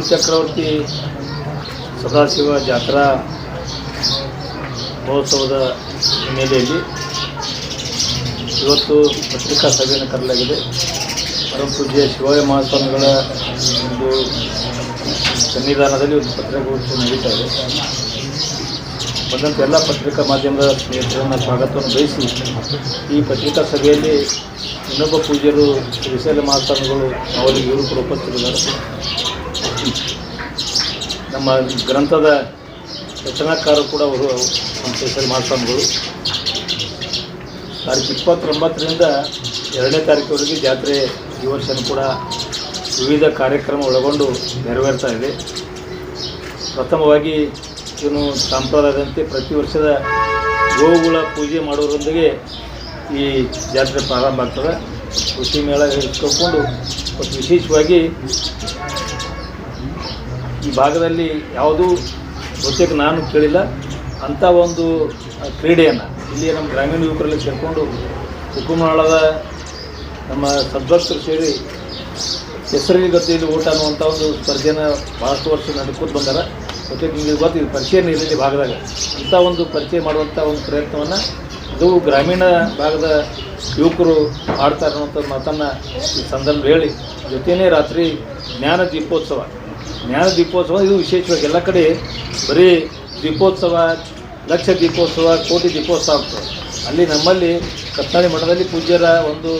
ಗುರುಚಕ್ರವರ್ತಿ ಸದಾಶಿವ ಜಾತ್ರಾ ಮಹೋತ್ಸವದ ಹಿನ್ನೆಲೆಯಲ್ಲಿ ಇವತ್ತು ಪತ್ರಿಕಾ ಸಭೆಯನ್ನು ಕರೆಯಲಾಗಿದೆ. ಪರಮ ಪೂಜ್ಯ ಶಿವಾಯ ಮಹಾಸ್ವಾಮಿಗಳ ಒಂದು ಸನ್ನಿಧಾನದಲ್ಲಿ ಒಂದು ಪತ್ರಿಕಾಗೋಷ್ಠಿ ನಡೀತಾ ಇದೆ. ಬಂದಂಥ ಎಲ್ಲ ಪತ್ರಿಕಾ ಮಾಧ್ಯಮದ ಸ್ನೇಹಿತರನ್ನು ಸ್ವಾಗತವನ್ನು ಬಯಸಿ ಈ ಪತ್ರಿಕಾ ಸಭೆಯಲ್ಲಿ ಇನ್ನೊಬ್ಬ ಪೂಜ್ಯರು ವಿಶಾಲ ಮಹಾಸ್ವಾಮಿಗಳು ಅವರಿಗೆ ಇವರು ಕೂಡ ಉಪಸ್ಥಿತರಿದ್ದಾರೆ. ನಮ್ಮ ಗ್ರಂಥದ ರಚನಾಕಾರರು ಕೂಡ ಅವರು ನಮ್ಮ ಶ್ರೀಶೈಲ ಮಹಾಸ್ವಾಮಿಗಳು. ತಾರೀಕು ಇಪ್ಪತ್ತೊಂಬತ್ತರಿಂದ ಎರಡನೇ ತಾರೀಕುವರೆಗೆ ಜಾತ್ರೆ ಈ ವರ್ಷನೂ ಕೂಡ ವಿವಿಧ ಕಾರ್ಯಕ್ರಮ ಒಳಗೊಂಡು ನೆರವೇರ್ತಾ ಇದೆ. ಪ್ರಥಮವಾಗಿ ಇವನು ಸಂಪ್ರದಾಯದಂತೆ ಪ್ರತಿ ವರ್ಷದ ಗೋವುಗಳ ಪೂಜೆ ಮಾಡೋರೊಂದಿಗೆ ಈ ಜಾತ್ರೆ ಪ್ರಾರಂಭ ಆಗ್ತದೆ. ಕೃಷಿ ಮೇಳ ಹಿಡ್ಕೊಂಡು, ಮತ್ತು ವಿಶೇಷವಾಗಿ ಈ ಭಾಗದಲ್ಲಿ ಯಾವುದೂ ಬಹುತೇಕ ನಾನು ಕೇಳಿಲ್ಲ. ಅಂಥ ಒಂದು ಕ್ರೀಡೆಯನ್ನು ಇಲ್ಲಿ ನಮ್ಮ ಗ್ರಾಮೀಣ ಯುವಕರಲ್ಲಿ ಸೇರಿಕೊಂಡು ಹುಕುಮನಾಳದ ನಮ್ಮ ಸದ್ಭಕ್ತರು ಸೇರಿ ಹೆಸರಿನ ಗದ್ದೆಯಲ್ಲಿ ಊಟ ಅನ್ನುವಂಥ ಒಂದು ಸ್ಪರ್ಧೆನ ಭಾಳಷ್ಟು ವರ್ಷ ನಡ್ಕೊಂಡು ಬಂದಾರ. ಮತ್ತು ನಿಮಗೆ ಗೊತ್ತು, ಇದು ಪರಿಚಯ ಇರಲಿ ಭಾಗದಾಗ. ಅಂಥ ಒಂದು ಪರಿಚಯ ಮಾಡುವಂಥ ಒಂದು ಪ್ರಯತ್ನವನ್ನು ಇದು ಗ್ರಾಮೀಣ ಭಾಗದ ಯುವಕರು ಮಾಡ್ತಾರೆ ಅನ್ನುವಂಥ ಮಾತನ್ನು ಈ ಸಂದರ್ಭ ಹೇಳಿ. ಜೊತೆಯೇ ರಾತ್ರಿ ಜ್ಞಾನ ದೀಪೋತ್ಸವ. ಜ್ಞಾನ ದೀಪೋತ್ಸವ, ಇದು ವಿಶೇಷವಾಗಿ ಎಲ್ಲ ಕಡೆ ಬರೀ ದೀಪೋತ್ಸವ, ಲಕ್ಷ ದೀಪೋತ್ಸವ, ಕೋಟಿ ದೀಪೋತ್ಸವ ಆಗ್ತದೆ. ಅಲ್ಲಿ ನಮ್ಮಲ್ಲಿ ಕತ್ತಾಳಿ ಮಠದಲ್ಲಿ ಪೂಜ್ಯರ ಒಂದು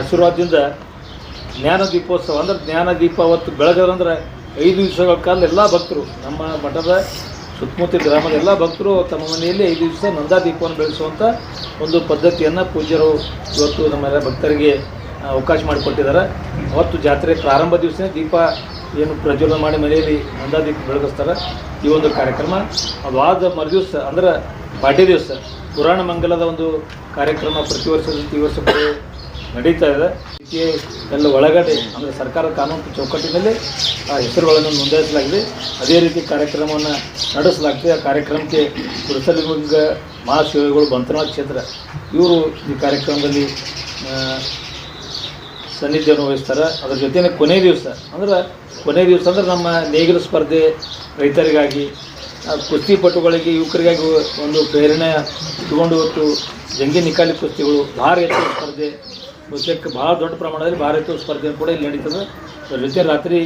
ಆಶೀರ್ವಾದದಿಂದ ಜ್ಞಾನ ದೀಪೋತ್ಸವ ಅಂದ್ರೆ ಜ್ಞಾನ ದೀಪ ಅವತ್ತು ಬೆಳಗದಂದ್ರೆ ಐದು ದಿವಸಗಳ ಕಾಲ ಎಲ್ಲ ಭಕ್ತರು, ನಮ್ಮ ಮಠದ ಸುತ್ತಮುತ್ತ ಗ್ರಾಮದ ಎಲ್ಲ ಭಕ್ತರು ತಮ್ಮ ಮನೆಯಲ್ಲಿ ಐದು ದಿವಸ ನಂದಾ ದೀಪವನ್ನು ಬೆಳೆಸುವಂಥ ಒಂದು ಪದ್ಧತಿಯನ್ನು ಪೂಜ್ಯರು ಇವತ್ತು ನಮ್ಮೆಲ್ಲ ಭಕ್ತರಿಗೆ ಅವಕಾಶ ಮಾಡಿಕೊಟ್ಟಿದ್ದಾರೆ. ಅವತ್ತು ಜಾತ್ರೆ ಪ್ರಾರಂಭ ದಿವಸನೇ ದೀಪ ಏನು ಪ್ರಜ್ವಲನ ಮಾಡಿ ಮನೆಯಲ್ಲಿ ಅಂದಾಜಿ ಬೆಳಗಿಸ್ತಾರೆ. ಈ ಒಂದು ಕಾರ್ಯಕ್ರಮ ಅದಾದ ಮರುದಿವಸ ಅಂದ್ರೆ ಪಾಡ್ಯ ದಿವಸ ಪುರಾಣ ಮಂಗಲದ ಒಂದು ಕಾರ್ಯಕ್ರಮ ಪ್ರತಿ ವರ್ಷದಂತೆ ಈ ವರ್ಷ ನಡೀತಾ ಇದೆ. ಎಲ್ಲ ಒಳಗಡೆ, ಅಂದರೆ ಸರ್ಕಾರ ಕಾನೂನು ಚೌಕಟ್ಟಿನಲ್ಲಿ ಆ ಹೆಸರುಗಳನ್ನು ನೋಂದಾಯಿಸಲಾಗಿದೆ. ಅದೇ ರೀತಿ ಕಾರ್ಯಕ್ರಮವನ್ನು ನಡೆಸಲಾಗ್ತದೆ. ಆ ಕಾರ್ಯಕ್ರಮಕ್ಕೆ ಕುರುಸಲಿಂಗ ಮಹಾಶಿವಗಳು ಬಂತನಾಥ ಕ್ಷೇತ್ರ, ಇವರು ಈ ಕಾರ್ಯಕ್ರಮದಲ್ಲಿ ಸಾನ್ನಿಧ್ಯವನ್ನು ವಹಿಸ್ತಾರೆ. ಅದ್ರ ಜೊತೆನೇ ಕೊನೆ ದಿವಸ, ಅಂದ್ರೆ ಕೊನೆ ದಿವಸ ಅಂದ್ರೆ ನಮ್ಮ ನೇಗಿಲ ಸ್ಪರ್ಧೆ ರೈತರಿಗಾಗಿ ಕುಸ್ತಿಪಟುಗಳಿಗೆ, ಯುವಕರಿಗಾಗಿ ಒಂದು ಪ್ರೇರಣೆ ಇಟ್ಕೊಂಡು ಹೊತ್ತು ಜಂಗಿ ನಿಕಾಲಿ ಕುಸ್ತಿಗಳು, ಭಾರ ಎತ್ತುವ ಸ್ಪರ್ಧೆ. ಮುಖ್ಯಕ್ಕೆ ಭಾಳ ದೊಡ್ಡ ಪ್ರಮಾಣದಲ್ಲಿ ಭಾರ ಎತ್ತುವ ಸ್ಪರ್ಧೆ ಕೂಡ ಇಲ್ಲಿ ನಡೀತದೆ. ಅದ್ರ ಜೊತೆ ರಾತ್ರಿ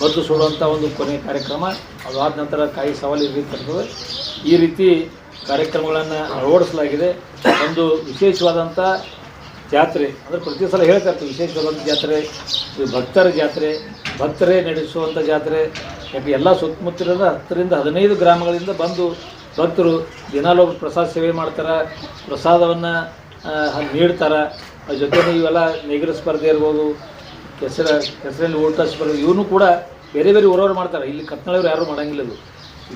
ಮದ್ದು ಸುಡುವಂಥ ಒಂದು ಕೊನೆ ಕಾರ್ಯಕ್ರಮ ಅದಾದ ನಂತರ ಕಾಯಿ ಸವಾಲು ತರ್ತದೆ ಈ ರೀತಿ ಕಾರ್ಯಕ್ರಮಗಳನ್ನು ಅಳವಡಿಸಲಾಗಿದೆ. ಒಂದು ವಿಶೇಷವಾದಂಥ ಜಾತ್ರೆ, ಅಂದರೆ ಪ್ರತಿ ಸಲ ಹೇಳ್ತಾ ಇರ್ತೀವಿ ವಿಶೇಷವಾದಂಥ ಜಾತ್ರೆ ಇದು ಭಕ್ತರ ಜಾತ್ರೆ, ಭಕ್ತರೇ ನಡೆಸುವಂಥ ಜಾತ್ರೆ. ಯಾಕೆ ಎಲ್ಲ ಸುತ್ತಮುತ್ತಲಿನ ಹತ್ತರಿಂದ ಹದಿನೈದು ಗ್ರಾಮಗಳಿಂದ ಬಂದು ಭಕ್ತರು ದಿನಾಲೋ ಪ್ರಸಾದ ಸೇವೆ ಮಾಡ್ತಾರೆ, ಪ್ರಸಾದವನ್ನು ನೀಡ್ತಾರೆ. ಅದ್ರ ಜೊತೆಗೆ ಇವೆಲ್ಲ ನೆಗರ ಸ್ಪರ್ಧೆ ಇರ್ಬೋದು, ಕೆಸರ ಕೆಸರಲ್ಲಿ ಓಟ ಸ್ಪರ್ಧೆ, ಇವನು ಕೂಡ ಬೇರೆ ಬೇರೆ ಊರವ್ರು ಮಾಡ್ತಾರೆ. ಇಲ್ಲಿ ಕತ್ನಾಳವ್ರು ಯಾರೂ ಮಾಡಂಗಿಲ್ಲ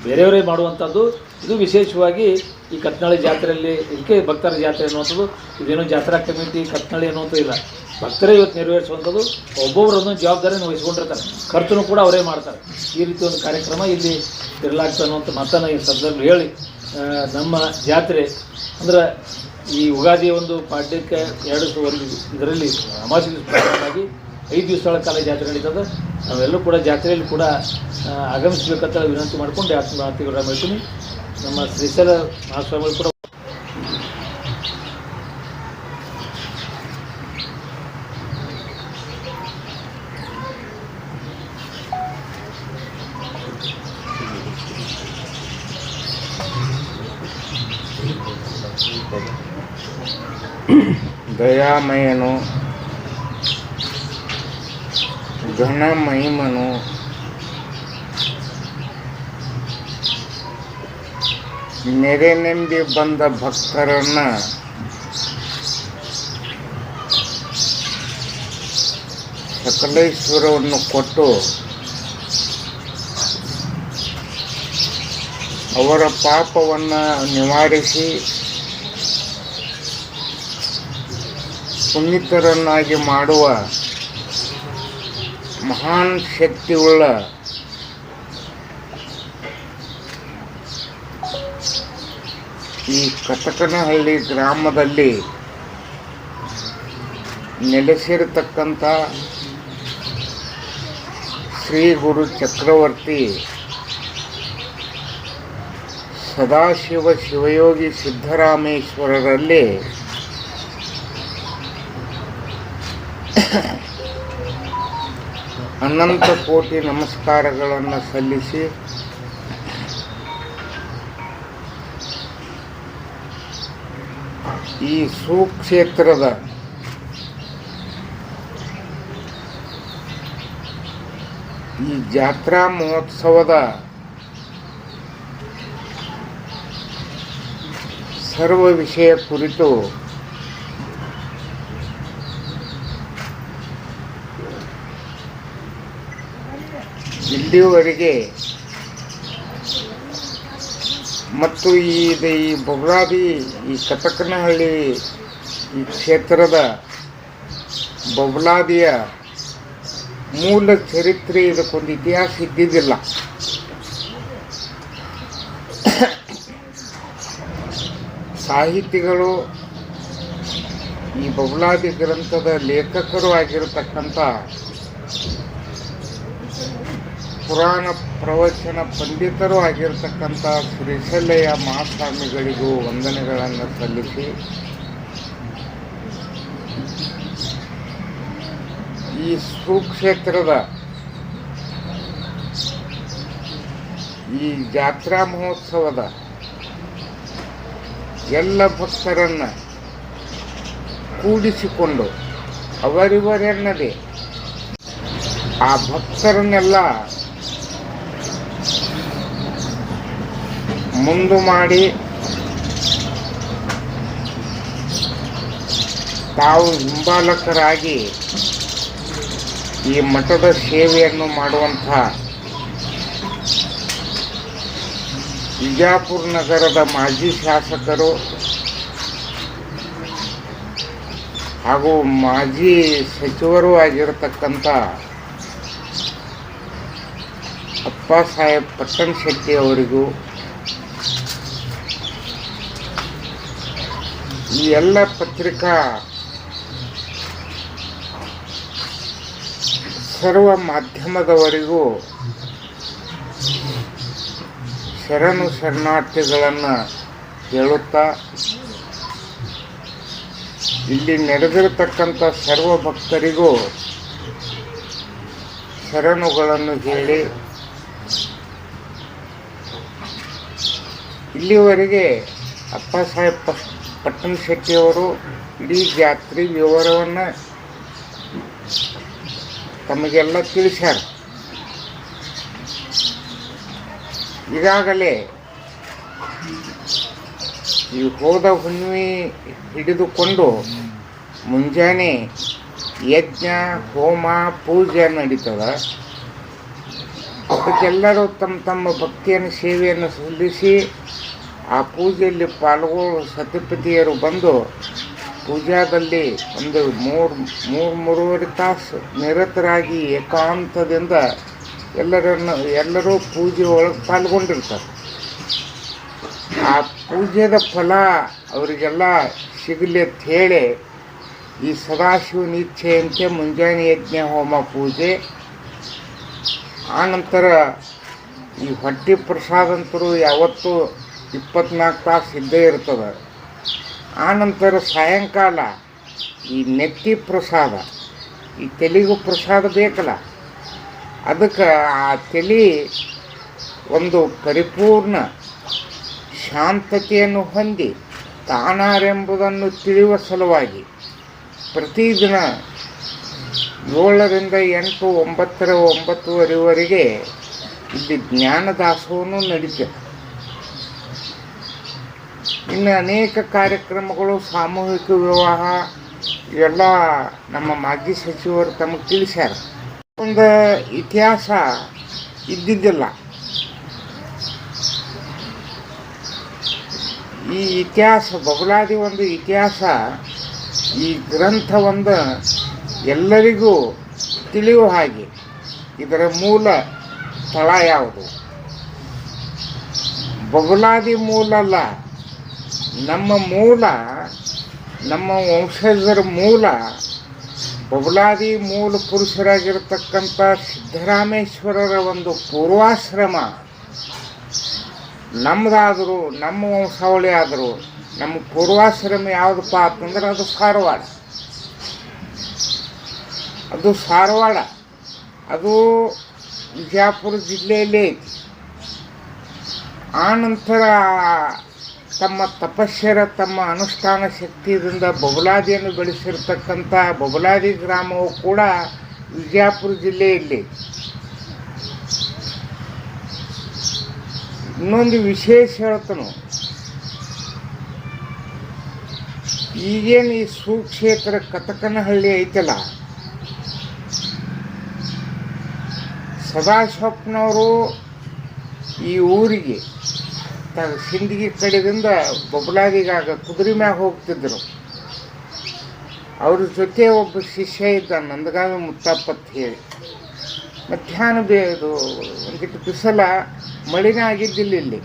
ಬೇರೆಯವರೇ ಮಾಡುವಂಥದ್ದು. ಇದು ವಿಶೇಷವಾಗಿ ಈ ಕತ್ನಾಳಿ ಜಾತ್ರೆಯಲ್ಲಿ ಇದಕ್ಕೆ ಭಕ್ತರ ಜಾತ್ರೆ ಅನ್ನುವಂಥದ್ದು. ಇದೇನೋ ಜಾತ್ರಾ ಕಮಿಟಿ, ಕತ್ನಾಳಿ ಅನ್ನುವಂಥ ಇಲ್ಲ. ಭಕ್ತರೇ ಇವತ್ತು ನೆರವೇರಿಸುವಂಥದ್ದು. ಒಬ್ಬೊಬ್ಬರನ್ನು ಜವಾಬ್ದಾರಿಯನ್ನು ವಹಿಸ್ಕೊಂಡಿರ್ತಾರೆ. ಖರ್ಚು ಕೂಡ ಅವರೇ ಮಾಡ್ತಾರೆ. ಈ ರೀತಿ ಒಂದು ಕಾರ್ಯಕ್ರಮ ಇಲ್ಲಿ ಇರಲಾಗ್ತದೆ ಅನ್ನುವಂಥ ಮಾತನ್ನು ಈ ಸಂದರ್ಭ ಹೇಳಿ ನಮ್ಮ ಜಾತ್ರೆ ಅಂದ್ರೆ ಈ ಉಗಾದಿ ಒಂದು ಪಾಡ್ಯಕ್ಕೆ ಎರಡು ಒಂದು ಇದರಲ್ಲಿ ಅಮಾಸಿಗೆ ಐದು ದಿವಸಗಳ ಕಾಲ ಜಾತ್ರೆ ನಡೀತದೆ. ನಾವೆಲ್ಲರೂ ಕೂಡ ಜಾತ್ರೆಯಲ್ಲಿ ಕೂಡ ಆಗಮಿಸಬೇಕಂತ ವಿನಂತಿ ಮಾಡಿಕೊಂಡು ಆತ್ಮಹತ್ಯೆಗಳ ಮಾತುಗಳ ನಮ್ಮ ಶ್ರೀಶೈಲ ಮಹಾಸ್ವಾಮಿಗಳು ಕೂಡ ದಯಾಮಯನು ಘನಮಹಿಮನು ನೆರೆ ನಂಬಿ ಬಂದ ಭಕ್ತರನ್ನ ಸಕಲೇಶ್ವರವನ್ನು ಕೊಟ್ಟು ಅವರ ಪಾಪವನ್ನು ನಿವಾರಿಸಿ ಪುನೀತರನ್ನಾಗಿ ಮಾಡುವ ಮಹಾನ್ ಶಕ್ತಿಯುಳ್ಳ ಈ ಕಟಕನಹಳ್ಳಿ ಗ್ರಾಮದಲ್ಲಿ ನೆಲೆಸಿರತಕ್ಕಂಥ ಶ್ರೀ ಗುರು ಚಕ್ರವರ್ತಿ ಸದಾಶಿವ ಶಿವಯೋಗಿ ಸಿದ್ದರಾಮೇಶ್ವರರಲ್ಲಿ ಅನಂತ ಕೋಟಿ ನಮಸ್ಕಾರಗಳನ್ನು ಸಲ್ಲಿಸಿ ಈ ಸುಕ್ಷೇತ್ರದ ಈ ಜಾತ್ರಾ ಮಹೋತ್ಸವದ ಸರ್ವ ವಿಷಯ ಕುರಿತು ಇಲ್ಲಿಯವರೆಗೆ ಮತ್ತು ಈ ಈ ಬೊಬ್ರಾದಿ ಈ ಕಟಕನಹಳ್ಳಿ ಈ ಕ್ಷೇತ್ರದ ಬೊಬ್ಲಾದಿಯ ಮೂಲ ಚರಿತ್ರೆ ಇದಕ್ಕೊಂದು ಇತಿಹಾಸ ಇದ್ದಿದ್ದಿಲ್ಲ. ಸಾಹಿತಿಗಳು ಈ ಬೊಬ್ಲಾದಿ ಗ್ರಂಥದ ಲೇಖಕರು ಆಗಿರತಕ್ಕಂಥ ಪುರಾಣ ಪ್ರವಚನ ಪಂಡಿತರು ಆಗಿರತಕ್ಕಂಥ ಶ್ರೀಶೈಲಯ್ಯ ಮಹಾಸ್ವಾಮಿಗಳಿಗೂ ವಂದನೆಗಳನ್ನು ಸಲ್ಲಿಸಿ. ಈ ಸುಕ್ಷೇತ್ರದ ಈ ಜಾತ್ರಾ ಮಹೋತ್ಸವದ ಎಲ್ಲ ಭಕ್ತರನ್ನು ಕೂಡಿಸಿಕೊಂಡು ಅವರಿವರೆನ್ನದೇ ಆ ಭಕ್ತರನ್ನೆಲ್ಲ ಮುಂದು ಮಾಡಿ ತಾವು ಹಿಂಬಾಲಕರಾಗಿ ಈ ಮಠದ ಸೇವೆಯನ್ನು ಮಾಡುವಂಥ ಬಿಜಾಪುರ ನಗರದ ಮಾಜಿ ಶಾಸಕರು ಹಾಗೂ ಮಾಜಿ ಸಚಿವರೂ ಆಗಿರತಕ್ಕಂಥ ಅಪ್ಪ ಸಾಹೇಬ್ ಪಟ್ಟಣ ಶೆಟ್ಟಿ ಅವರಿಗೂ ಈ ಎಲ್ಲ ಪತ್ರಿಕಾ ಸರ್ವ ಮಾಧ್ಯಮದವರೆಗೂ ಶರಣು ಶರಣಾರ್ಥಿಗಳನ್ನು ಹೇಳುತ್ತಾ, ಇಲ್ಲಿ ನಡೆದಿರತಕ್ಕಂಥ ಸರ್ವ ಭಕ್ತರಿಗೂ ಶರಣುಗಳನ್ನು ಹೇಳಿ, ಇಲ್ಲಿವರೆಗೆ ಅಪ್ಪ ಸಾಹೇಬ್ ಪಸ್ ಪಟ್ಟಣ ಶೆಟ್ಟಿಯವರು ಇಡೀ ಜಾತ್ರೆ ವಿವರವನ್ನು ತಮಗೆಲ್ಲ ತಿಳಿಸ್ಯಾರ. ಈಗಾಗಲೇ ಈ ಹೋದ ಹುಣ್ಣಿಮೆ ಹಿಡಿದುಕೊಂಡು ಮುಂಜಾನೆ ಯಜ್ಞ, ಹೋಮ, ಪೂಜೆ ನಡೀತದ. ಅದಕ್ಕೆಲ್ಲರೂ ತಮ್ಮ ತಮ್ಮ ಭಕ್ತಿಯನ್ನು, ಸೇವೆಯನ್ನು ಸಲ್ಲಿಸಿ ಆ ಪೂಜೆಯಲ್ಲಿ ಪಾಲ್ಗೊಳ್ಳುವ ಸತಿಪತಿಯರು ಬಂದು ಪೂಜಾದಲ್ಲಿ ಒಂದು ಮೂರು ಮೂರು, ಮೂರುವರೆ ತಾಸು ನಿರತರಾಗಿ ಏಕಾಂತದಿಂದ ಎಲ್ಲರನ್ನು, ಎಲ್ಲರೂ ಪೂಜೆ ಒಳಗೆ ಪಾಲ್ಗೊಂಡಿರ್ತಾರೆ. ಆ ಪೂಜೆದ ಫಲ ಅವರಿಗೆಲ್ಲ ಸಿಗಲಿ ಅಂತ ಹೇಳಿ ಈ ಸದಾಶಿವನ ಇಚ್ಛೆಯಂತೆ ಮುಂಜಾನೆ ಯಜ್ಞ, ಹೋಮ, ಪೂಜೆ ಆನಂತರ ಈ ಹೊಟ್ಟೆ ಪ್ರಸಾದಂತರು ಯಾವತ್ತೂ ಇಪ್ಪತ್ನಾಲ್ಕು ತಾಸು ಇದ್ದೇ ಇರ್ತದೆ. ಆನಂತರ ಸಾಯಂಕಾಲ ಈ ನೆತ್ತಿ ಪ್ರಸಾದ, ಈ ತೆಲಿಗೂ ಪ್ರಸಾದ ಬೇಕಲ್ಲ, ಅದಕ್ಕೆ ಆ ತಲೆ ಒಂದು ಪರಿಪೂರ್ಣ ಶಾಂತತೆಯನ್ನು ಹೊಂದಿ ತಾನಾರೆಂಬುದನ್ನು ತಿಳಿಯುವ ಸಲುವಾಗಿ ಪ್ರತಿದಿನ ಏಳರಿಂದ ಎಂಟು, ಒಂಬತ್ತರ, ಒಂಬತ್ತುವರೆವರೆಗೆ ಇಲ್ಲಿ ಜ್ಞಾನದಾಸವನ್ನು ನಡೀತದೆ ಇನ್ನು ಅನೇಕ ಕಾರ್ಯಕ್ರಮಗಳು, ಸಾಮೂಹಿಕ ವಿವಾಹ, ಎಲ್ಲ ನಮ್ಮ ಮಾಜಿ ಸಚಿವರು ತಮಗೆ ತಿಳಿಸ್ಯಾರ. ಒಂದು ಇತಿಹಾಸ ಇದ್ದಿದ್ದಿಲ್ಲ. ಈ ಇತಿಹಾಸ, ಬಬಲಾದಿ ಒಂದು ಇತಿಹಾಸ, ಈ ಗ್ರಂಥ ಒಂದು ಎಲ್ಲರಿಗೂ ತಿಳಿಯುವ ಹಾಗೆ. ಇದರ ಮೂಲ ಸ್ಥಳ ಯಾವುದು? ಬಬಲಾದಿ ಮೂಲ ಅಲ್ಲ. ನಮ್ಮ ಮೂಲ, ನಮ್ಮ ವಂಶಜರ ಮೂಲ, ಬಬಲಾದಿ ಮೂಲ ಪುರುಷರಾಗಿರ್ತಕ್ಕಂಥ ಸಿದ್ದರಾಮೇಶ್ವರರ ಒಂದು ಪೂರ್ವಾಶ್ರಮ. ನಮ್ಮದಾದರೂ ನಮ್ಮ ವಂಶಾವಳಿ ಆದರೂ, ನಮ್ಮ ಪೂರ್ವಾಶ್ರಮ ಯಾವುದಪ್ಪ ಅಂತಂದ್ರೆ ಅದು ಸಾರವಾಡ. ಅದು ಸಾರವಾಡ. ಅದು ವಿಜಯಪುರ ಜಿಲ್ಲೆಯಲ್ಲಿ ನಂತರ ತಮ್ಮ ತಪಸ್ಸರ ತಮ್ಮ ಅನುಷ್ಠಾನ ಶಕ್ತಿಯಿಂದ ಬಬಲಾದಿಯನ್ನು ಬೆಳೆಸಿರ್ತಕ್ಕಂಥ ಬಬಲಾದಿ ಗ್ರಾಮವು ಕೂಡ ವಿಜಯಪುರ ಜಿಲ್ಲೆಯಲ್ಲಿ. ಇನ್ನೊಂದು ವಿಶೇಷ ಹೇಳ್ತಾನು. ಈಗೇನು ಈ ಸುಕ್ಷೇತ್ರ ಕತಕನಹಳ್ಳಿ ಐತಲ್ಲ, ಸದಾಶಿವಪ್ಪನವರು ಈ ಊರಿಗೆ ತ ಸಿಂದಗಿ ಕಡೆದಿಂದ ಬೊಬ್ಲಾಗಿಗಾಗ ಕುದುರೆ ಮ್ಯಾಗ ಹೋಗ್ತಿದ್ರು. ಅವ್ರ ಜೊತೆ ಒಬ್ಬ ಶಿಷ್ಯ ಇದ್ದ ನಂದಗಾಮ ಮುತ್ತಪ್ಪ ಅಂತ ಹೇಳಿ. ಮಧ್ಯಾಹ್ನ ಬೇ ಇದು ಒಂದಿಟ್ಟು ಬಿಸಿಲ, ಮಳಿನೇ ಆಗಿದ್ದಿಲ್ಲ ಇಲ್ಲಿ.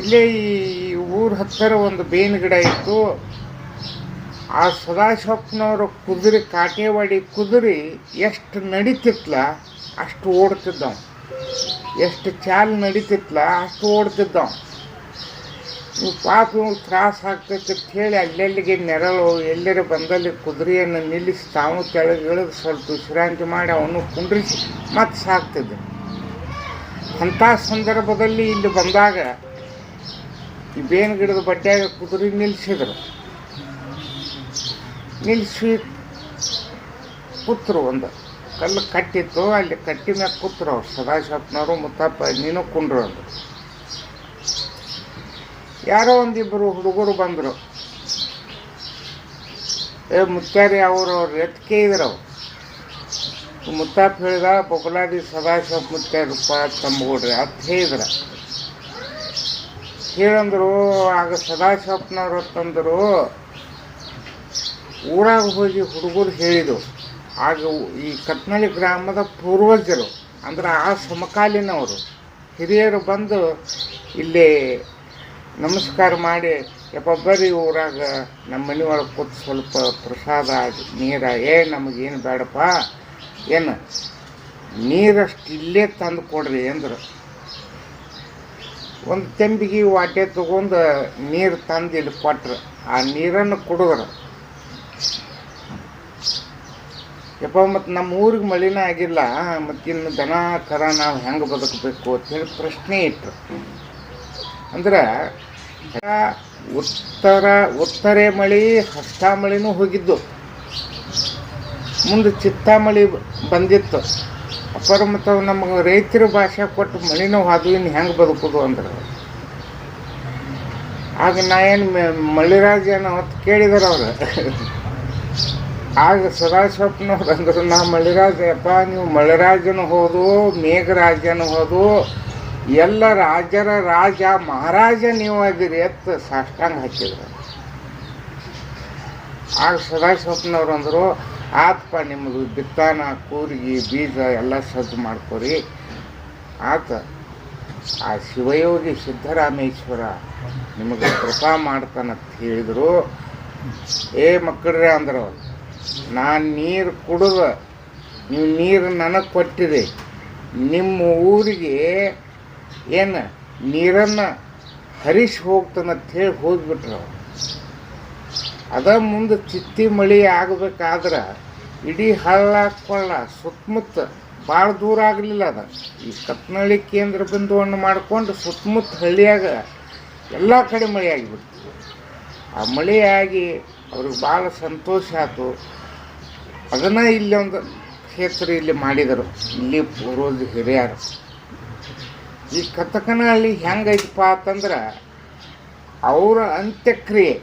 ಇಲ್ಲೇ ಈ ಊರ ಹತ್ತಿರ ಒಂದು ಬೇವಿನ ಗಿಡ ಇತ್ತು. ಆ ಸದಾಶಿವಪ್ಪನವರ ಕುದುರೆ, ಕಾಟೇವಾಡಿ ಕುದುರೆ ಎಷ್ಟು ನಡಿತಿತ್ಲ ಅಷ್ಟು ಓಡ್ತಿದ್ದವ. ಎಷ್ಟು ಚಾಲ್ ನಡೀತಿತ್ತಲ್ಲ ಅಷ್ಟು ಓಡ್ತಿದ್ದ. ನೀವು ಪಾಪ ತ್ರಾಸ ಆಗ್ತೈತೆ ಅಂತ ಹೇಳಿ ಅಲ್ಲೆಲ್ಲಿಗೆ ನೆರಳು, ಎಲ್ಲರ ಬಂದಲ್ಲಿ ಕುದುರೆಯನ್ನು ನಿಲ್ಲಿಸಿ ತಾವು ಕೆಳಗೆ ಇಳಿದು ಸ್ವಲ್ಪ ವಿಶ್ರಾಂತಿ ಮಾಡಿ ಅವನು ಕುಂಡ್ರಿಸಿ ಮತ್ತೆ ಸಾಕ್ತಿದ್ದೆ. ಅಂಥ ಸಂದರ್ಭದಲ್ಲಿ ಇಲ್ಲಿ ಬಂದಾಗ ಈ ಬೇವಿನ ಗಿಡದ ಬಟ್ಟೆಯಾಗ ಕುದುರೆ ನಿಲ್ಲಿಸಿದ್ರು ನಿಲ್ಲಿಸಿ ಪುತ್ರ ಒಂದು. ಕಲ್ಲು ಕಟ್ಟಿತ್ತು, ಅಲ್ಲಿ ಕಟ್ಟಿ ಮ್ಯಾಗ ಕೂತ್ರು ಅವ್ರು. ಸದಾಶಿವಪ್ಪನವರು, ಮುತ್ತಪ್ಪ, ನೀನು ಕುಂಡ್ರು ಅಂದರು ಯಾರೋ ಒಂದಿಬ್ಬರು ಹುಡುಗರು ಬಂದರು. ಏ, ಮುತ್ತಾರಿ ಅವರು, ಅವ್ರು ಎತ್ಕೆ ಇದ್ರು ಮುತ್ತಪ್ಪ ಹೇಳಿದ ಬೊಗಲಾದಿ ಸದಾಶಿವಪ್ಪ ಮುತ್ತಾರಪ್ಪ, ತಮ್ಮಗೂಡ್ರಿ ಅಂತ ಹೇಳಿದ್ರ. ಹೇಳಂದ್ರು, ಆಗ ಸದಾಶಿವಪ್ಪನವ್ರು ತಂದರು. ಊರಾಗ ಹೋಗಿ ಹುಡುಗರು ಹೇಳಿದರು. ಆಗ ಈ ಕತ್ನಳ್ಳಿ ಗ್ರಾಮದ ಪೂರ್ವಜರು, ಅಂದ್ರೆ ಆ ಸಮಕಾಲೀನವರು, ಹಿರಿಯರು ಬಂದು ಇಲ್ಲಿ ನಮಸ್ಕಾರ ಮಾಡಿ, ಯಪ್ಪ ಊರಾಗ, ನಮ್ಮ ಮನೆ ಒಳಗೆ ಕೂತು ಸ್ವಲ್ಪ ಪ್ರಸಾದ, ನೀರ, ಏ, ನಮಗೇನು ಬೇಡಪ್ಪ, ಏನು, ನೀರಷ್ಟು ಇಲ್ಲೇ ತಂದು ಕೊಡ್ರಿ ಅಂದರು. ಒಂದು ತೆಂಬಿಗೆ ವಾಟೆ ತಗೊಂಡು ನೀರು ತಂದು ಇಲ್ಲಿ ಕೊಟ್ರು. ಆ ನೀರನ್ನು ಕುಡಿದ್ರು. ಯಪ್ಪ, ಮತ್ತು ನಮ್ಮ ಊರಿಗೆ ಮಳಿನ ಆಗಿಲ್ಲ ಮತ್ತಿನ್ನು ದನ, ಕರ ನಾವು ಹೆಂಗೆ ಬದುಕಬೇಕು ಅಂತೇಳಿ ಪ್ರಶ್ನೆ ಇಟ್ಟರು ಅಂದ್ರೆ ಉತ್ತರ, ಉತ್ತರೆ ಮಳಿ ಹಸ್ತ ಮಳಿನೂ ಹೋಗಿದ್ದು. ಮುಂದೆ ಚಿತ್ತ ಮಳಿ ಬಂದಿತ್ತು. ಅಪರ ಮತ್ತು ನಮಗೆ ರೈತರ ಭಾಷೆ ಕೊಟ್ಟು ಮಳಿನೂ ಅದು ಇನ್ನು ಹೆಂಗೆ ಬದುಕೋದು ಅಂದ್ರೆ. ಆಗ ನಾ ಏನು ಮಳಿರಾಜ ಏನೋ ಅಂತ ಕೇಳಿದಾರೆ ಅವ್ರು. ಆಗ ಸದಾಶಿವಪ್ಪನವ್ರು ಅಂದ್ರೆ ನಾ ಮಳಿರಾಜಪ್ಪ ನೀವು ಮಳೆರಾಜನು ಹೋದು, ಮೇಘರಾಜನು ಹೋದು, ಎಲ್ಲ ರಾಜರ ರಾಜ, ಮಹಾರಾಜ ನೀವು ಅದಿರಿ ಎತ್ತ ಸಾಷ್ಟಾಂಗ ಹಾಕಿದ್ರು ಆಗ ಸದಾಶಿವಪ್ಪನವ್ರು ಅಂದರು ಆತಪ್ಪ ನಿಮ್ಮದು ಬಿತ್ತಾನ, ಕೂರಿಗೆ, ಬೀಜ ಎಲ್ಲ ಸಜ್ಜು ಮಾಡ್ಕೊರಿ. ಆತ, ಆ ಶಿವಯೋಗಿ ಸಿದ್ದರಾಮೇಶ್ವರ ನಿಮಗೆ ಕೃಪಾ ಮಾಡ್ತಾನಂತ ಹೇಳಿದರು. ಏ ಮಕ್ಕಳ್ರೆ ಅಂದರು ನಾನು ನೀರು ಕುಡಿದ ನೀವು ನೀರು ನನಗೆ ಕೊಟ್ಟಿರಿ ನಿಮ್ಮ ಊರಿಗೆ ಏನು ನೀರನ್ನು ಹರಿಸಿ ಹೋಗ್ತಾನಂತ ಹೇಳಿ ಹೋಗ್ಬಿಟ್ರು. ಅದ ಮುಂದೆ ಚಿತ್ತಿ ಮಳಿ ಆಗಬೇಕಾದ್ರೆ ಇಡೀ ಹಳ್ಳ ಕೊಳ್ಳ ಸುತ್ತಮುತ್ತ ಭಾಳ ದೂರ ಆಗಲಿಲ್ಲ ಅದ. ಈ ಕತ್ನಳ್ಳಿ ಕೇಂದ್ರ ಬಿಂದುವನ್ನು ಮಾಡಿಕೊಂಡು ಸುತ್ತಮುತ್ತ ಹಳ್ಳಿಯಾಗ ಎಲ್ಲ ಕಡೆ ಮಳೆ ಆಗಿಬಿಡ್ತು. ಆ ಮಳೆಯಾಗಿ ಅವ್ರಿಗೆ ಭಾಳ ಸಂತೋಷ ಆಯ್ತು ಅದನ್ನು ಇಲ್ಲಿ ಒಂದು ಕ್ಷೇತ್ರ ಇಲ್ಲಿ ಮಾಡಿದರು. ಇಲ್ಲಿ ಪೂರ್ವಜ ಹಿರಿಯರು. ಈ ಕಥಕನ ಅಲ್ಲಿ ಹೆಂಗೈತಪ್ಪ ಅಂತಂದ್ರೆ ಅವರ ಅಂತ್ಯಕ್ರಿಯೆ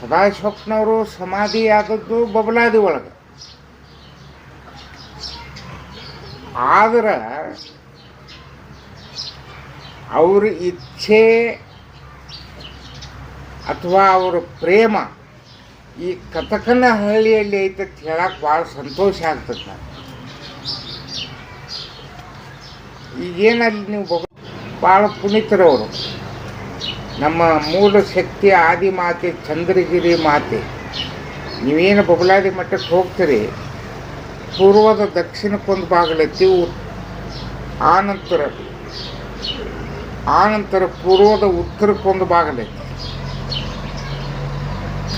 ಸದಾಶಿವಪ್ಪನವರು ಸಮಾಧಿ ಆದದ್ದು ಬಬಲಾದಿ ಒಳಗೆ. ಆದ್ರೆ ಅವ್ರ ಇಚ್ಛೆ ಅಥವಾ ಅವರ ಪ್ರೇಮ ಈ ಕಥಕನ ಹಳ್ಳಿಯಲ್ಲಿ ಐತೆ ಅಂತ ಹೇಳಕ್ಕೆ ಭಾಳ ಸಂತೋಷ ಆಗ್ತದೆ ನಾನು ಈಗೇನಲ್ಲಿ ನೀವು ಭಾಳ ಪುನೀತರವರು. ನಮ್ಮ ಮೂಲ ಶಕ್ತಿ ಆದಿ ಮಾತೆ, ಚಂದ್ರಗಿರಿ ಮಾತೆ. ನೀವೇನು ಬಬಲಾದಿ ಮಠಕ್ಕೆ ಹೋಗ್ತೀರಿ? ಪೂರ್ವದ ದಕ್ಷಿಣಕ್ಕೊಂದು ಬಾಗಿಲೈತಿ ಆನಂತರ ಆನಂತರ ಪೂರ್ವದ ಉತ್ತರಕ್ಕೊಂದು ಬಾಗಿಲೈತಿ.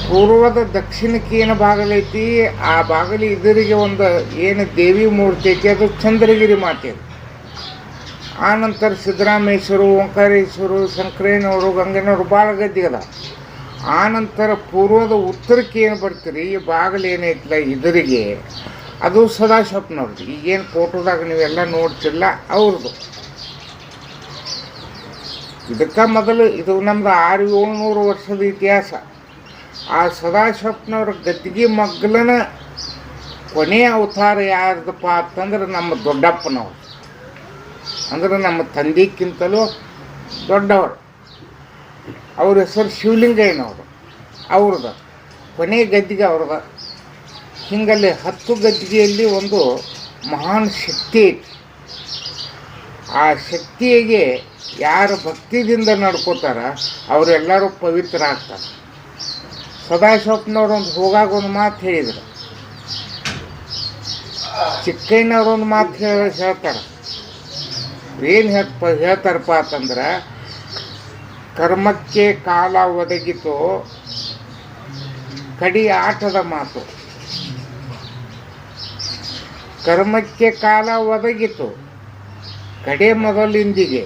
ಪೂರ್ವದ ದಕ್ಷಿಣಕ್ಕೆ ಏನು ಬಾಗಲೈತಿ, ಆ ಬಾಗಿಲು ಇದರಿಗೆ ಒಂದು ಏನು ದೇವಿ ಮೂರ್ತಿ ಐತಿ, ಅದು ಚಂದ್ರಗಿರಿ ಮಾತೆ. ಆನಂತರ ಸಿದ್ದರಾಮೇಶ್ವರು, ಓಂಕಾರೇಶ್ವರು, ಶಂಕರೇನವರು, ಗಂಗನವರು ಭಾಳ ಗದ್ದೆ ಅದ. ಆ ನಂತರ ಪೂರ್ವದ ಉತ್ತರಕ್ಕೆ ಏನು ಬರ್ತೀರಿ, ಈ ಬಾಗಿಲು ಏನೈತಿಲ್ಲ ಇದರಿಗೆ ಅದು ಸದಾಶಿವಪ್ಪನವ್ರದ್ದು. ಈಗೇನು ಫೋಟೋದಾಗ ನೀವೆಲ್ಲ ನೋಡ್ತಿಲ್ಲ, ಅವ್ರದ್ದು. ಇದಕ್ಕೆ ಮೊದಲು ಇದು ನಮ್ದು ಆರು ಏಳ್ನೂರು ವರ್ಷದ ಇತಿಹಾಸ. ಆ ಸದಾಶಿವಪ್ಪನವ್ರ ಗದ್ದಿಗೆ ಮಗ್ಲನ ಕೊನೆಯ ಅವತಾರ ಯಾರ್ದಪ್ಪ ಅಂತಂದ್ರೆ ನಮ್ಮ ದೊಡ್ಡಪ್ಪನವ್ರು. ಅಂದ್ರೆ ನಮ್ಮ ತಂದೆಕ್ಕಿಂತಲೂ ದೊಡ್ಡವರು. ಅವ್ರ ಹೆಸರು ಶಿವಲಿಂಗಯ್ಯನವರು. ಅವ್ರದ ಕೊನೆ ಗದ್ದಿಗೆ ಅವ್ರದ ಹಿಂಗಲ್ಲಿ ಹತ್ತು ಗದ್ದಿಗೆಯಲ್ಲಿ ಒಂದು ಮಹಾನ್ ಶಕ್ತಿ ಐತಿ. ಆ ಶಕ್ತಿಗೆ ಯಾರು ಭಕ್ತಿದಿಂದ ನಡ್ಕೋತಾರ, ಅವರೆಲ್ಲರೂ ಪವಿತ್ರ ಆಗ್ತಾರೆ. ಸದಾಶಿವಪ್ಪನವ್ರು ಒಂದು ಹೋಗಾಗ ಒಂದು ಮಾತು ಹೇಳಿದ್ರು ಚಿಕ್ಕಯ್ಯನವ್ರು ಒಂದು ಮಾತು ಹೇಳ ಹೇಳ್ತಾರೆ ಏನು ಹೇಳ್ಪ ಹೇಳ್ತಾರಪ್ಪ ಅಂತಂದ್ರೆ ಕರ್ಮಕ್ಕೆ ಕಾಲ ಒದಗಿತು, ಕಡಿ ಆಟದ ಮಾತು। ಕರ್ಮಕ್ಕೆ ಕಾಲ ಒದಗಿತು, ಕಡೆ ಮೊದಲಿಂದಿಗೆ।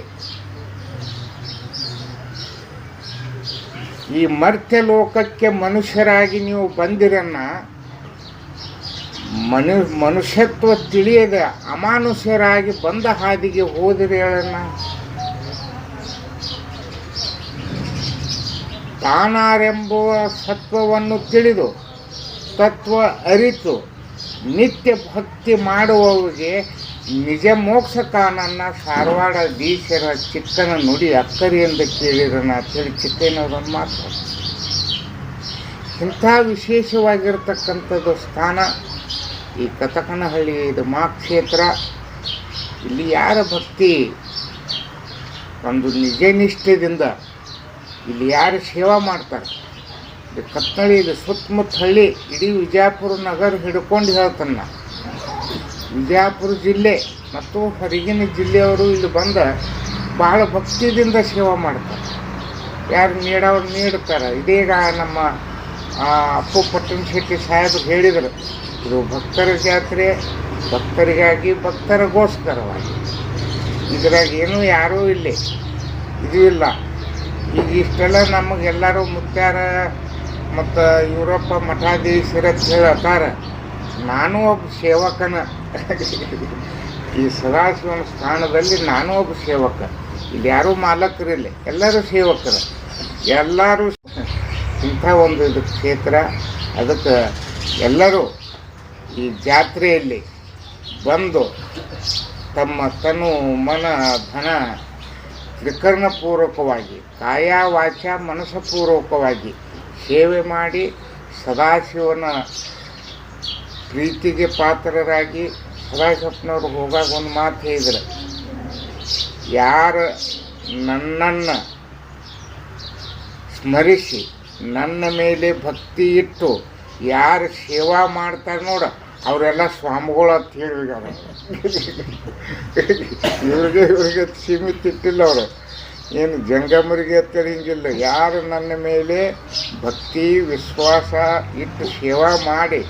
ಈ ಮರ್ತ್ಯ ಲೋಕಕ್ಕೆ ಮನುಷ್ಯರಾಗಿ ನೀವು ಬಂದಿರನ್ನ, ಮನು, ಮನುಷ್ಯತ್ವ ತಿಳಿಯದ ಅಮಾನುಷ್ಯರಾಗಿ ಬಂದ ಹಾದಿಗೆ ಹೋದಿರಿ ಹೇಳಣ್ಣ? ತಾನಾರೆಂಬುವ ಸತ್ವವನ್ನು ತಿಳಿದು, ತತ್ವ ಅರಿತು, ನಿತ್ಯ ಭಕ್ತಿ ಮಾಡುವವರಿಗೆ ನಿಜ ಮೋಕ್ಷ ಕಾನನ್ನ ಸಾರವಾಡ ದೀಶರ ಚಿಕ್ಕನ ನುಡಿ ಅಕ್ಕರಿ ಎಂದು ಕೇಳಿರೋಣ ಅಂತೇಳಿ ಚಿಕ್ಕನವರನ್ನು ಮಾತ್ರ ಇಂಥ ವಿಶೇಷವಾಗಿರ್ತಕ್ಕಂಥದ್ದು ಸ್ಥಾನ ಈ ಕಥಕನಹಳ್ಳಿ ಇದು ಮಾ ಕ್ಷೇತ್ರ. ಇಲ್ಲಿ ಯಾರ ಭಕ್ತಿ? ಒಂದು ನಿಜ ನಿಷ್ಠೆದಿಂದ ಇಲ್ಲಿ ಯಾರು ಸೇವಾ ಮಾಡ್ತಾರೆ? ಇದು ಕತ್ತಳಿ ಇದು ಸುತ್ತಮುತ್ತ ಹಳ್ಳಿ ಇಡೀ ವಿಜಯಪುರ ನಗರ ಹಿಡ್ಕೊಂಡು ಹೇಳ್ತಾನೆ ವಿಜಯಪುರ ಜಿಲ್ಲೆ ಮತ್ತು ಹೊರಗಿನ ಜಿಲ್ಲೆಯವರು ಇಲ್ಲಿ ಬಂದ ಬಹಳ ಭಕ್ತಿದಿಂದ ಸೇವೆ ಮಾಡ್ತಾರೆ. ಯಾರು ನೀಡವ್ರು ನೀಡ್ತಾರೆ. ಇದೀಗ ನಮ್ಮ ಅಪ್ಪು ಪಟ್ಟಣ ಶೆಟ್ಟಿ ಸಾಹೇಬರು ಹೇಳಿದರು, ಇದು ಭಕ್ತರ ಜಾತ್ರೆ, ಭಕ್ತರಿಗಾಗಿ ಭಕ್ತರಿಗೋಸ್ಕರವಾಗಿ. ಇದ್ರಾಗ ಏನೂ ಯಾರೂ ಇಲ್ಲಿ ಇದು ಇಲ್ಲ. ಈಗ ಇಷ್ಟೆಲ್ಲ ನಮಗೆಲ್ಲರೂ ಮುತ್ಯಾರ ಮತ್ತು ಯುರೋಪ ಮಠಾಧೀಶರ ಅಂತ ಹೇಳ್ತಾರ ನಾನು ಒಬ್ಬ ಸೇವಕನ. ಈ ಸದಾಶಿವನ ಸ್ಥಾನದಲ್ಲಿ ನಾನು ಒಬ್ಬ ಸೇವಕ. ಇಲ್ಲಿ ಯಾರೂ ಮಾಲಕರಿಲ್ಲ, ಎಲ್ಲರೂ ಸೇವಕರು. ಎಲ್ಲರೂ ಇಂಥ ಒಂದು ಇದು ಕ್ಷೇತ್ರ, ಅದಕ್ಕೆ ಎಲ್ಲರೂ ಈ ಜಾತ್ರೆಯಲ್ಲಿ ಬಂದು ತಮ್ಮ ತನು ಮನ, ಧನ ತ್ರಿಕರಣಪೂರ್ವಕವಾಗಿ ಕಾಯ ವಾಚ ಮನಸ್ಸಪೂರ್ವಕವಾಗಿ ಸೇವೆ ಮಾಡಿ ಸದಾಶಿವನ ಪ್ರೀತಿಗೆ ಪಾತ್ರರಾಗಿ ಸದಾಶಿವಪ್ಪನವ್ರು ಹೋಗಾಗ ಒಂದು ಮಾತು ಹೇಳಿದ್ರು. ಯಾರು ನನ್ನನ್ನು ಸ್ಮರಿಸಿ, ನನ್ನ ಮೇಲೆ ಭಕ್ತಿ ಇಟ್ಟು ಯಾರು ಸೇವಾ ಮಾಡ್ತಾರೆ ನೋಡ, ಅವರೆಲ್ಲ ಸ್ವಾಮಿಗಳು ಅಂತ ಹೇಳಿದಾರ ಇವ್ರಿಗೆ ಇವ್ರಿಗೆ ಸೀಮಿತ ಇಟ್ಟಿಲ್ಲ ಅವರು. ಏನು ಜಂಗಮರಿಗೆ ಅಂತ ಹಿಂಗಿಲ್ಲ ಯಾರು ನನ್ನ ಮೇಲೆ ಭಕ್ತಿ, ವಿಶ್ವಾಸ ಇಟ್ಟು ಸೇವಾ ಮಾಡಿ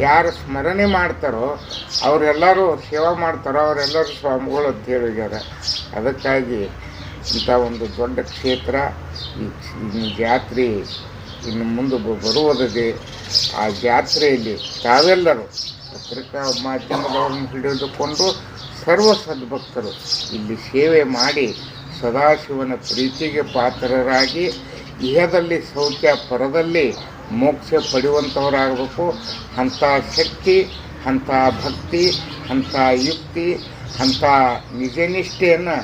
ಯಾರು ಸ್ಮರಣೆ ಮಾಡ್ತಾರೋ, ಅವರೆಲ್ಲರೂ ಸೇವಾ ಮಾಡ್ತಾರೋ, ಅವರೆಲ್ಲರೂ ಸ್ವಾಮಿಗಳು ಅಂತ ಹೇಳಿದ್ದಾರೆ. ಅದಕ್ಕಾಗಿ ಇಂಥ ಒಂದು ದೊಡ್ಡ ಕ್ಷೇತ್ರ, ಈ ಜಾತ್ರೆ ಇನ್ನು ಮುಂದೆ ಬರುವುದಿದೆ, ಆ ಜಾತ್ರೆಯಲ್ಲಿ ತಾವೆಲ್ಲರೂ ಪತ್ರಿಕಾ ಮಾಧ್ಯಮದವರನ್ನು ಹಿಡಿದುಕೊಂಡು ಸರ್ವ ಸದ್ಭಕ್ತರು ಇಲ್ಲಿ ಸೇವೆ ಮಾಡಿ ಸದಾಶಿವನ ಪ್ರೀತಿಗೆ ಪಾತ್ರರಾಗಿ, ಇಹದಲ್ಲಿ, ಸೌಖ್ಯ ಪರದಲ್ಲಿ ಮೋಕ್ಷ ಪಡೆಯುವಂಥವರಾಗಬೇಕು ಅಂಥ ಶಕ್ತಿ, ಅಂಥ ಭಕ್ತಿ, ಅಂಥ ಯುಕ್ತಿ, ಅಂಥ ನಿಜನಿಷ್ಠೆಯನ್ನು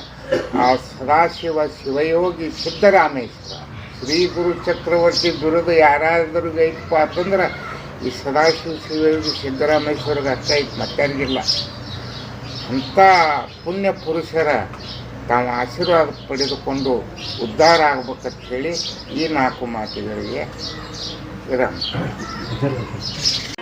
ಆ ಸದಾಶಿವ ಶಿವಯೋಗಿ ಸಿದ್ದರಾಮೇಶ್ವರ ಶ್ರೀ ಗುರು ಚಕ್ರವರ್ತಿ ದುರದ ಯಾರಾದರೂ ಐತಪ್ಪ ಅಂತಂದ್ರೆ ಈ ಸದಾಶಿವ ಶಿವಯೋಗಿ ಸಿದ್ದರಾಮೇಶ್ವರಿಗೆ ಅಷ್ಟ ಐತೆ ಮತ್ತಾರಿಗಿಲ್ಲ ಅಂಥ ಪುಣ್ಯ ಪುರುಷರ ತಾವು ಆಶೀರ್ವಾದ ಪಡೆದುಕೊಂಡು ಉದ್ಧಾರ ಆಗ್ಬೇಕಂತ ಹೇಳಿ ಈ ನಾಲ್ಕು ಮಾತುಗಳಿಗೆ Gracias.